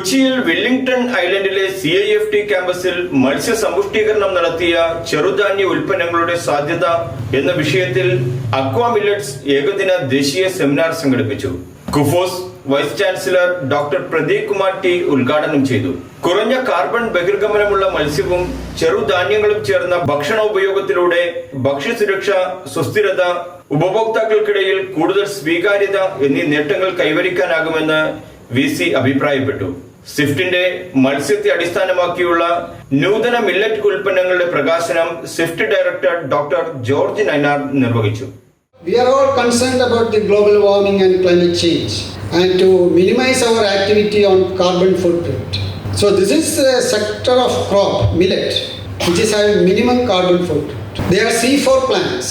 കൊച്ചിയിൽ വെല്ലിംഗ്ടൺ ഐലൻഡിലെ C I F T ക്യാമ്പസിൽ മത്സ്യ സമ്പുഷ്ടീകരണം നടത്തിയ ചെറുധാന്യ ഉൽപ്പന്നങ്ങളുടെ സാധ്യത എന്ന വിഷയത്തിൽ അക്വാമില്ലറ്റ്സ് ഏകദിന ദേശീയ സെമിനാർ സംഘടിപ്പിച്ചു. KUFOS vice chancellor doctor Pradeep Kumar T ഉദ്ഘാടനം ചെയ്തു. കുറഞ്ഞ കാർബൺ ബഹിർഗമനമുള്ള മത്സ്യവും ചെറുധാന്യങ്ങളും ചേർന്ന ഭക്ഷണ ഉപയോഗത്തിലൂടെ ഭക്ഷ്യസുരക്ഷ സുസ്ഥിരത ഉപഭോക്താക്കൾക്കിടയിൽ കൂടുതൽ സ്വീകാര്യത എന്നീ നേട്ടങ്ങൾ കൈവരിക്കാനാകുമെന്ന് വി സി അഭിപ്രായപ്പെട്ടു. സ്വിഫ്റ്റിന്റെ മത്സ്യത്തെ അടിസ്ഥാനമാക്കിയുള്ള നൂതന മില്ലറ്റ് ഉൽപ്പന്നങ്ങളുടെ പ്രകാശനം Swift director doctor George Nainar നിർവഹിച്ചു We are all concerned about the global warming and climate change and to minimize our activity on carbon footprint. So this is a sector of crop, millet, which is having minimum carbon footprint. They are C4 plants.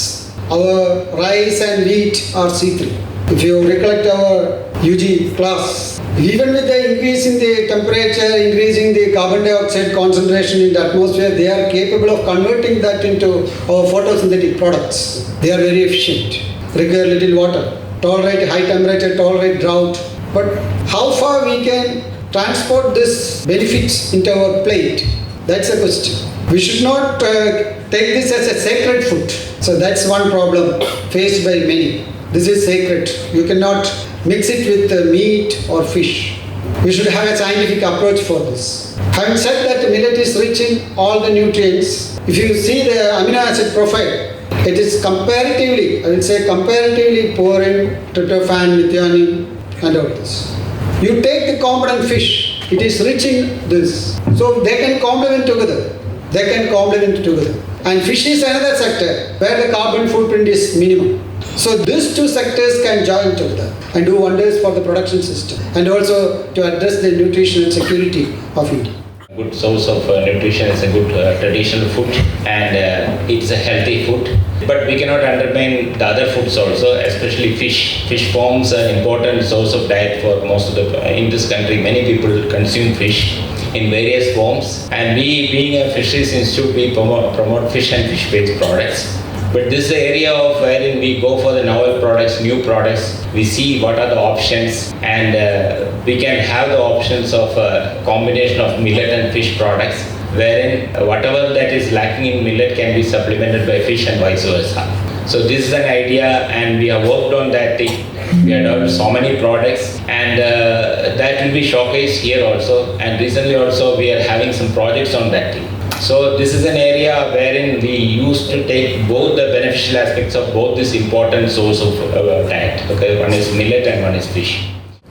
Our rice and wheat are C3. If you recollect our UG class, even with the increase in the temperature, increasing the carbon dioxide concentration in the atmosphere, they are capable of converting that into our photosynthetic products. They are very efficient, require little water, tolerate high temperature, tolerate drought. But how far we can transport this benefits into our plate? That's a question. We should not uh, take this as a sacred food. So that's one problem faced by many. This is sacred. You cannot mix it with meat or fish. We should have a scientific approach for this. Having said that, millet is rich in all the nutrients. If you see the amino acid profile, it is comparatively, I will say comparatively poor in tryptophan, methionine, and all this. You take the component fish, it is rich in this. So they can complement together. They can complement together. And fish is another sector where the carbon footprint is minimum. So these two sectors can join together and do wonders for the production system and also to address the nutritional security of India. good source of uh, nutrition is a good uh, traditional food and uh, it's a healthy food. But we cannot undermine the other foods also especially fish. Fish forms an important source of diet for most of the in this country. Many people consume fish in various forms. And we being a fisheries institute we promote, promote fish and fish based products but this is the area of wherein we go for the novel products, new products. We see what are the options, and uh, we can have the options of a combination of millet and fish products, wherein uh, whatever that is lacking in millet can be supplemented by fish and vice versa. So this is an idea, and we have worked on that thing. We have so many products, and uh, that will be showcased here also. And recently also we are having some projects on that thing. So this is an area wherein we used to take both the beneficial aspects of both this important source of uh, diet. Okay, one is millet and one is fish.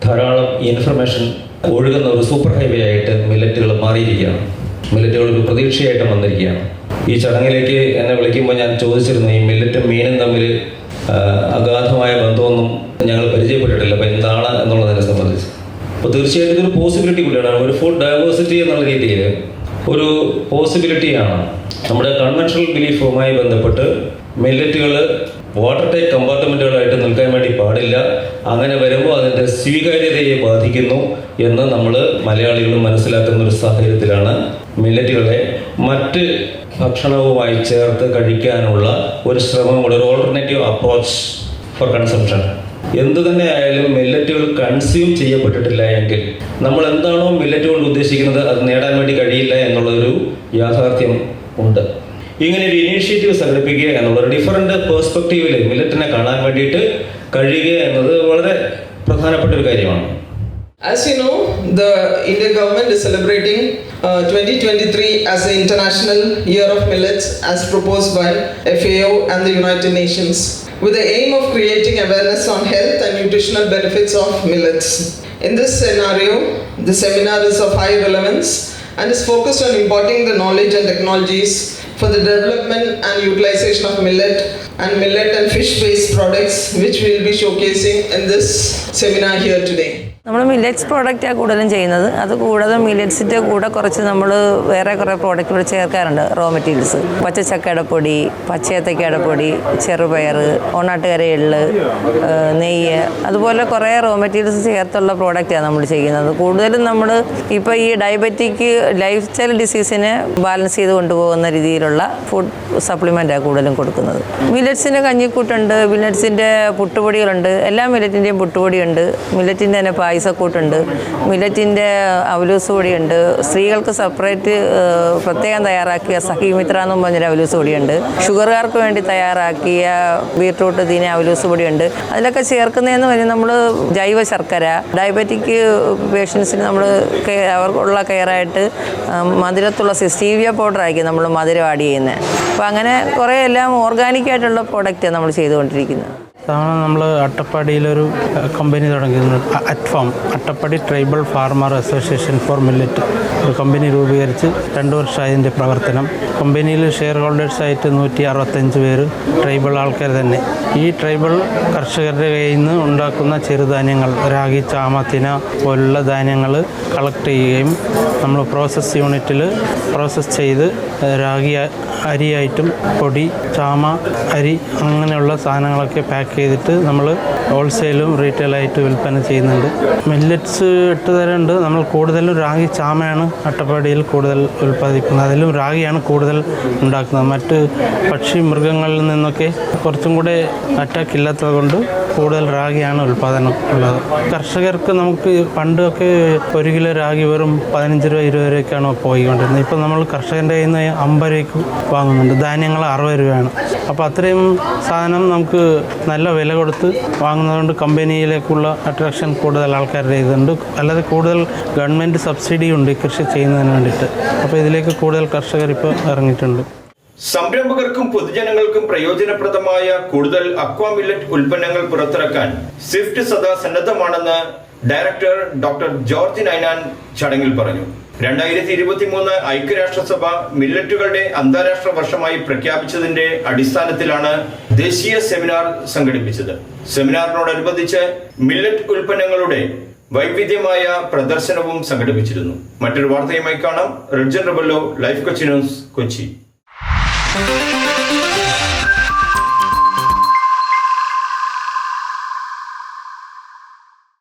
ധാരാളം information ഒഴുകുന്ന ഒരു super highway ആയിട്ട് മില്ലറ്റുകൾ മാറിയിരിക്കുകയാണ്. മില്ലറ്റുകൾ ഒരു പ്രതീക്ഷയായിട്ട് വന്നിരിക്കുകയാണ്. ഈ ചടങ്ങിലേക്ക് എന്നെ വിളിക്കുമ്പോൾ ഞാൻ ചോദിച്ചിരുന്നു ഈ മില്ലറ്റും മീനും തമ്മിൽ അഗാധമായ ബന്ധമൊന്നും ഞങ്ങൾ പരിചയപ്പെട്ടിട്ടില്ല. അപ്പം എന്താണ് എന്നുള്ളതിനെ സംബന്ധിച്ച്. അപ്പോൾ തീർച്ചയായിട്ടും ഇതൊരു പോസിബിലിറ്റി കൂടിയാണ്. ഒരു ഫുഡ് ഡൈവേഴ്സിറ്റി എന്നുള്ള രീതിയിൽ ഒരു പോസിബിലിറ്റിയാണ് നമ്മുടെ കൺവെൻഷണൽ ബിലീഫുമായി ബന്ധപ്പെട്ട് മില്ലറ്റുകൾ വാട്ടർ ടൈപ്പ് കമ്പാർട്ട്മെന്റുകളായിട്ട് നിൽക്കാൻ വേണ്ടി പാടില്ല. അങ്ങനെ വരുമ്പോൾ അതിന്റെ സ്വീകാര്യതയെ ബാധിക്കുന്നു എന്ന് നമ്മൾ മലയാളികൾ മനസ്സിലാക്കുന്ന ഒരു സാഹചര്യത്തിലാണ് മില്ലറ്റുകളെ മറ്റ് ഭക്ഷണവുമായി ചേർത്ത് കഴിക്കാനുള്ള ഒരു ശ്രമം ഒരു ഓൾട്ടർനേറ്റീവ് അപ്രോച്ച് ഫോർ കൺസംഷൻ എന്തു തന്നെ ആയാലും മില്ലറ്റുകൾ കൺസ്യൂം ചെയ്യപ്പെട്ടിട്ടില്ല എങ്കിൽ നമ്മൾ എന്താണോ മില്ലറ്റ് കൊണ്ട് ഉദ്ദേശിക്കുന്നത് അത് നേടാൻ വേണ്ടി യാഥാർത്ഥ്യം ഉണ്ട് ഇങ്ങനെ ഒരു ഇനീഷ്യേറ്റീവ് സംഘടിപ്പിക്കുക എന്നുള്ള ഒരു ഡിഫറന്റ് പേഴ്സ്പെക്റ്റീവിൽ മില്ലറ്റിനെ കാണാൻ വേണ്ടിയിട്ട് കഴിയുക എന്നത് വളരെ പ്രധാനപ്പെട്ട ഒരു കാര്യമാണ് As you know, the Indian government is celebrating uh, 2023 as the International Year of Millets as proposed by FAO and the United Nations with the aim of creating awareness on health and nutritional benefits of millets. In this scenario, the seminar is of high relevance and is focused on imparting the knowledge and technologies for the development and utilization of millet and millet and fish based products which we will be showcasing in this seminar here today. നമ്മൾ millets പ്രോഡക്റ്റാണ് കൂടുതലും ചെയ്യുന്നത്. അത് കൂടാതെ മില്ലറ്റ്സിന്റെ കൂടെ കുറച്ച് നമ്മൾ വേറെ കുറേ പ്രോഡക്റ്റുകൾ ചേർക്കാറുണ്ട്. റോ മെറ്റീരിയൽസ് പച്ചച്ചക്കയുടെ പൊടി പച്ചയത്തക്കയുടെ പൊടി ചെറുപയർ ഓണാട്ടുകര എള്ള് നെയ്യ് അതുപോലെ കുറേ റോ മെറ്റീരിയൽസ് ചേർത്തുള്ള പ്രോഡക്റ്റാണ് നമ്മൾ ചെയ്യുന്നത്. കൂടുതലും നമ്മൾ ഇപ്പോൾ ഈ ഡയബറ്റിക് ലൈഫ് സ്റ്റൈൽ ഡിസീസിനെ ബാലൻസ് ചെയ്ത് കൊണ്ടുപോകുന്ന രീതിയിലുള്ള ഫുഡ് സപ്ലിമെന്റാണ് കൂടുതലും കൊടുക്കുന്നത്. മില്ലറ്റ്സിന്റെ കഞ്ഞിക്കൂട്ടുണ്ട് മില്ലറ്റ്സിന്റെ പുട്ടുപൊടികളുണ്ട് എല്ലാ മില്ലറ്റിന്റെയും പുട്ടുപൊടിയുണ്ട്. മില്ലറ്റിന്റെ തന്നെ പായസം പായസക്കൂട്ടുണ്ട് മില്ലറ്റിന്റെ അവലൂസ് പൊടിയുണ്ട് സ്ത്രീകൾക്ക് സെപ്പറേറ്റ് പ്രത്യേകം തയ്യാറാക്കിയ സഹിമിത്ര എന്നും പറഞ്ഞൊരു അവലൂസ് പൊടിയുണ്ട് ഷുഗറുകാർക്ക് വേണ്ടി തയ്യാറാക്കിയ ബീട്രൂട്ട് ദീന അവലൂസ് പൊടിയുണ്ട് അതിലൊക്കെ ചേർക്കുന്നതെന്ന് പറഞ്ഞാൽ നമ്മൾ ജൈവ ശർക്കര ഡയബറ്റിക് പേഷ്യൻസിന് നമ്മൾ അവർക്കുള്ള കെയറായിട്ട് മധുരത്തുള്ള സിസ്റ്റീവിയ പൗഡർ ആയിരിക്കും നമ്മൾ മധുരം ആഡ് ചെയ്യുന്നത്. അപ്പോൾ അങ്ങനെ കുറേ എല്ലാം ഓർഗാനിക്കായിട്ടുള്ള പ്രോഡക്റ്റ് നമ്മൾ ചെയ്തുകൊണ്ടിരിക്കുന്നത്. തവണ നമ്മൾ അട്ടപ്പാടിയിലൊരു കമ്പനി തുടങ്ങിയിരുന്നു. ATFAM. Attappadi tribal farmer association for millet ഒരു കമ്പനി രൂപീകരിച്ച് രണ്ട് വർഷമായി ഇതിന്റെ പ്രവർത്തനം. കമ്പനിയിൽ ഷെയർ ഹോൾഡേഴ്സായിട്ട് നൂറ്റി അറുപത്തഞ്ച് പേര് ട്രൈബൽ ആൾക്കാർ തന്നെ. ഈ ട്രൈബൽ കർഷകരുടെ കയ്യിൽ നിന്ന് ഉണ്ടാക്കുന്ന ചെറുധാന്യങ്ങൾ രാഗി ചാമ തിന പോലുള്ള ധാന്യങ്ങൾ കളക്ട് ചെയ്യുകയും നമ്മൾ പ്രോസസ് യൂണിറ്റിൽ പ്രോസസ്സ് ചെയ്ത് രാഗി അരിയായിട്ടും പൊടി ചാമ അരി അങ്ങനെയുള്ള സാധനങ്ങളൊക്കെ പാക്ക് ചെയ്തിട്ട് നമ്മൾ ഹോൾസെയിലും റീറ്റെയിലായിട്ട് വിൽപ്പന ചെയ്യുന്നുണ്ട്. മില്ലറ്റ്സ് എട്ട് തരം ഉണ്ട് നമ്മൾ കൂടുതലും റാഗി ചാമയാണ് അട്ടപ്പാടിയിൽ കൂടുതൽ ഉൽപ്പാദിപ്പിക്കുന്നത് അതിലും റാഗിയാണ് കൂടുതൽ ഉണ്ടാക്കുന്നത്. മറ്റ് പക്ഷി മൃഗങ്ങളിൽ നിന്നൊക്കെ കുറച്ചും കൂടെ അറ്റാക്ക് ഇല്ലാത്തത് കൊണ്ട് കൂടുതൽ റാഗിയാണ് ഉൽപ്പാദനം ഉള്ളത്. കർഷകർക്ക് നമുക്ക് പണ്ടൊക്കെ ഒരു കിലോ രാഗി വെറും പതിനഞ്ച് രൂപ ഇരുപത് രൂപയ്ക്കാണ് പോയിക്കൊണ്ടിരുന്നത്. ഇപ്പം നമ്മൾ കർഷകന്റെ കയ്യിൽ നിന്ന് അമ്പത് രൂപയ്ക്ക് വാങ്ങുന്നുണ്ട്. ധാന്യങ്ങൾ അറുപത് രൂപയാണ്. അപ്പോൾ അത്രയും സാധനം നമുക്ക് നല്ല വില കൊടുത്ത് വാങ്ങുന്നതുകൊണ്ട് കമ്പനിയിലേക്കുള്ള അട്രാക്ഷൻ കൂടുതൽ ആൾക്കാരുടെ ഇതുണ്ട്. അല്ലാതെ കൂടുതൽ ഗവൺമെന്റ് സബ്സിഡി ഉണ്ട് കൃഷി ചെയ്യുന്നതിന് വേണ്ടിയിട്ട്. അപ്പോൾ ഇതിലേക്ക് കൂടുതൽ കർഷകർ ഇപ്പോൾ ഇറങ്ങിയിട്ടുണ്ട്. സംരംഭകർക്കും പൊതുജനങ്ങൾക്കും പ്രയോജനപ്രദമായ കൂടുതൽ അക്വാമില്ലറ്റ് ഉൽപ്പന്നങ്ങൾ പുറത്തിറക്കാൻ സ്വിഫ്റ്റ് സദാ സന്നദ്ധമാണെന്ന് ഡയറക്ടർ ഡോക്ടർ ജോർജ് നൈനാൻ ചടങ്ങിൽ പറഞ്ഞു. രണ്ടായിരത്തി ഇരുപത്തി മൂന്ന് ഐക്യരാഷ്ട്രസഭ മില്ലറ്റുകളുടെ അന്താരാഷ്ട്ര വർഷമായി പ്രഖ്യാപിച്ചതിന്റെ അടിസ്ഥാനത്തിലാണ് ദേശീയ സെമിനാർ സംഘടിപ്പിച്ചത്. സെമിനാറിനോടനുബന്ധിച്ച് മില്ലറ്റ് ഉൽപ്പന്നങ്ങളുടെ വൈവിധ്യമായ പ്രദർശനവും സംഘടിപ്പിച്ചിരുന്നു. മറ്റൊരു വാർത്തയുമായി കാണാം. Ridjan Rebello life Kochi news Kochi.